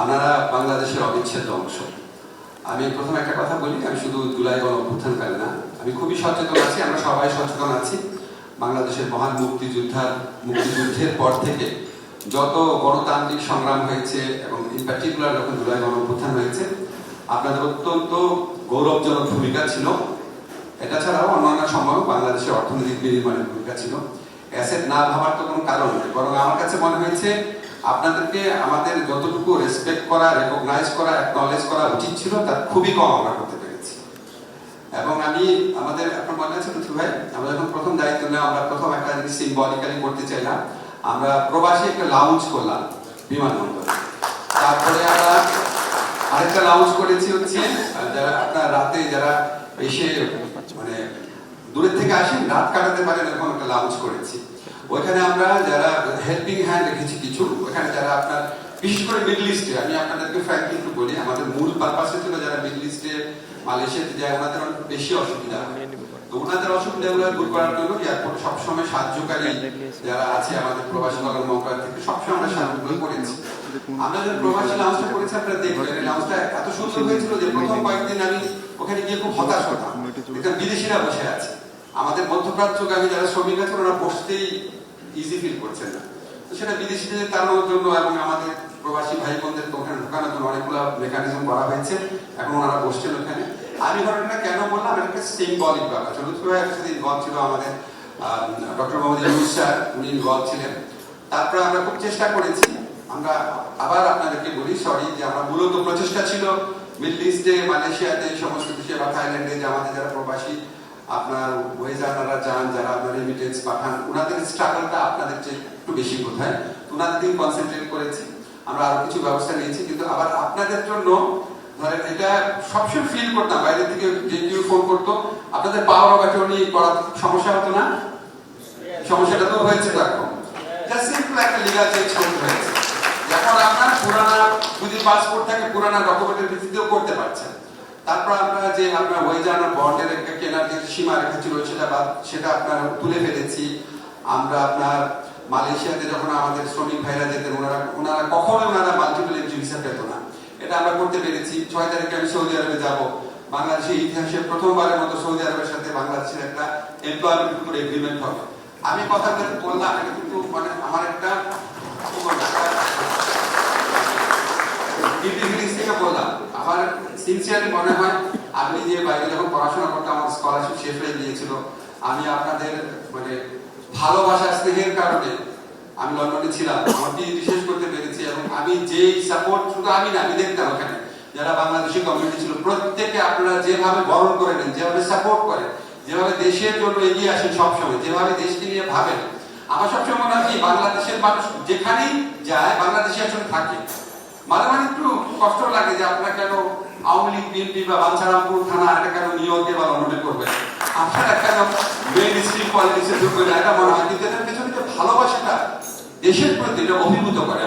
আপনারা বাংলাদেশের অবিচ্ছেদ্য অংশ। আমি প্রথমে একটা কথা বলি, আমি শুধু জুলাই গণ অভ্যুত্থানকারী না। আমি খুবই সচেতন আছি, আমরা সবাই সচেতন আছি। বাংলাদেশের মহান মুক্তিযোদ্ধার মুক্তিযুদ্ধের পর থেকে যত গণতান্ত্রিক সংগ্রাম হয়েছে এবং ইন পার্টিকুলার যখন জুলাই গণ অভ্যুত্থান হয়েছে, আপনাদের অত্যন্ত গৌরবজনক ভূমিকা ছিল। এটা ছাড়াও অন্যান্য সময় বাংলাদেশের অর্থনৈতিক বিনির্মাণের ভূমিকা ছিল। অ্যাসেট না ভাবার তো কোনো কারণ নেই, বরং আমার কাছে মনে হয়েছে আপনাদেরকে আমাদের যতটুকু রেসপেক্ট করা রেকগনাইজ করা অ্যাকনলেজ করা উচিত ছিল, তার খুবই কম আমরা করতে পেরেছি। এবং আমি, আমাদের, আপনার মনে আছে পৃথ্বী ভাই? আমরা যখন প্রথম দায়িত্ব নিলাম আমরা প্রথম একটা জিনিস সিম্বলিক্যালি করতে চাইলাম। আমরা প্রবাসী একটা লাউঞ্জ করলাম, বিমানবন্দরে। তারপরে আমরা আরেকটা লাউঞ্জ করেছি হচ্ছে যারা আপনার রাতে যারা এসে মানে দূরের থেকে আসেন, রাত কাটাতে পারেন, এরকম একটা লাউঞ্জ করেছি। ওইখানে আমরা যারা হেল্পিং হ্যান্ড রেখেছি কিছু ওখানে যারা আপনার, বিশেষ করে মিডল ইস্টে আমি আপনাদেরকে ফ্র্যাঙ্কলি একটু বলি, আমাদের মূল পারপাসে ছিল যারা মিডল ইস্টে মালয়েশিয়াতে যায়, ওনাদের অনেক বেশি অসুবিধা। তো ওনাদের অসুবিধাগুলো দূর করার জন্য এয়ারপোর্ট সবসময় সাহায্যকারী যারা আছে আমাদের প্রবাসী কল্যাণ মন্ত্রণালয় থেকে সবসময় আমরা সাহায্য করেছি। আমরা যখন প্রবাসী লাউঞ্জটা করেছি, আপনারা দেখবেন এই এত সুন্দর হয়েছিল যে প্রথম কয়েকদিন আমি ওখানে গিয়ে খুব হতাশ হতাম। বিদেশিরা বসে আছে। আমাদের মধ্যপ্রাচ্যগামী যারা শ্রমিক আছে ওরা বসতেই ইজি ফিল করছেন না। তো সেটা বিদেশিদের তাড়ানোর জন্য এবং আমাদের প্রবাসী ভাই বোনদের ওখানে ঢোকানোর জন্য অনেকগুলো মেকানিজম করা হয়েছে। এখন ওনারা বসছেন ওখানে। আমি ঘটনাটা কেন বললাম? একটা সিম্বলিক ব্যাপার। চতুর্থ ভাই একসাথে ইনভলভ ছিল আমাদের ডক্টর মোহাম্মদ ইউনুস স্যার, উনি ইনভলভ ছিলেন। তারপরে আমরা খুব চেষ্টা করেছি। আমরা আবার আপনাদেরকে বলি সরি যে আমরা মূলত প্রচেষ্টা ছিল মিডল ইস্টে, মালয়েশিয়াতে, সমস্ত দেশে বা থাইল্যান্ডে যে আমাদের যারা প্রবাসী, আপনার ওয়েজাররা যান যারা আপনার রেমিটেন্স পাঠান। ওনাদের স্ট্রাগলটা আপনাদের চেয়ে একটু বেশি ওনাদের দিন কনসেন্ট্রেট করেছি। আমরা আরও কিছু ব্যবস্থা নিয়েছি, কিন্তু আবার আপনাদের জন্য, ধরেন এটা সবসময় ফিল করতাম বাইরে থেকে যে কেউ ফোন করতো। আপনাদের পাওয়ার অফ অ্যাটর্নি করার সমস্যা হতো না? সমস্যাটা তো হয়েছে এখন জাস্ট সিম্পল একটা লিগাল চেঞ্জ করতে হয়েছে। যখন আপনার পুরানা, যদি পাসপোর্ট থাকে, পুরানা ডকুমেন্টের ভিত্তিতেও করতে পারছেন। তারপর আমরা যে আপনার ওয়েজার বন্ডের একটা কেনার যে সীমা রেখা ছিল সেটা বাদ সেটা আপনার তুলে ফেলেছি। আমরা আপনার মালয়েশিয়াতে যখন আমাদের শ্রমিক ভাইরা যেতেন, ওনারা ওনারা কখনোই ওনারা মাল্টিপল এন্ট্রি ভিসা পেত না। এটা আমরা করতে পেরেছি। ছয় তারিখে আমি সৌদি আরবে যাব। বাংলাদেশের ইতিহাসে প্রথমবারের মতো সৌদি আরবের সাথে বাংলাদেশের একটা এমপ্লয়মেন্ট উপর এগ্রিমেন্ট হবে। আমি কথা বললাম কিন্তু মানে আমার একটা ডিগ্রি থেকে বললাম আমার সিনসিয়ারলি মনে হয় আমি যে বাইরে যখন পড়াশোনা করতাম আমার স্কলারশিপ শেষ হয়ে গিয়েছিল, আমি আপনাদের মানে ভালোবাসা স্নেহের কারণে আমি লন্ডনে ছিলাম। আমার পিএইচডি শেষ করতে পেরেছি এবং আমি যে সাপোর্ট শুধু আমি না, আমি দেখতাম ওখানে, যারা বাংলাদেশি কমিউনিটি ছিল, প্রত্যেকে আপনারা যেভাবে বরণ করে নেন, যেভাবে সাপোর্ট করেন, যেভাবে দেশের জন্য এগিয়ে আসেন সবসময়, যেভাবে দেশকে নিয়ে ভাবেন, আমার সবসময় মনে হয় বাংলাদেশের মানুষ যেখানেই যায়, বাংলাদেশে আসলে থাকে। মাঝে মাঝে একটু কষ্ট আপনারা কেন আওয়ামী লীগ, বিএনপি বা বাঞ্ছারামপুর থানা এটা কেন নিয়োগ বা লন্ডনে করবেন আপনারা কেন মেন স্ট্রিম পলিটিক্সে ঢুকবেন এটা মনে হয় কিন্তু এটার পেছনে যে ভালোবাসাটা দেশের প্রতি এটা অভিভূত করে।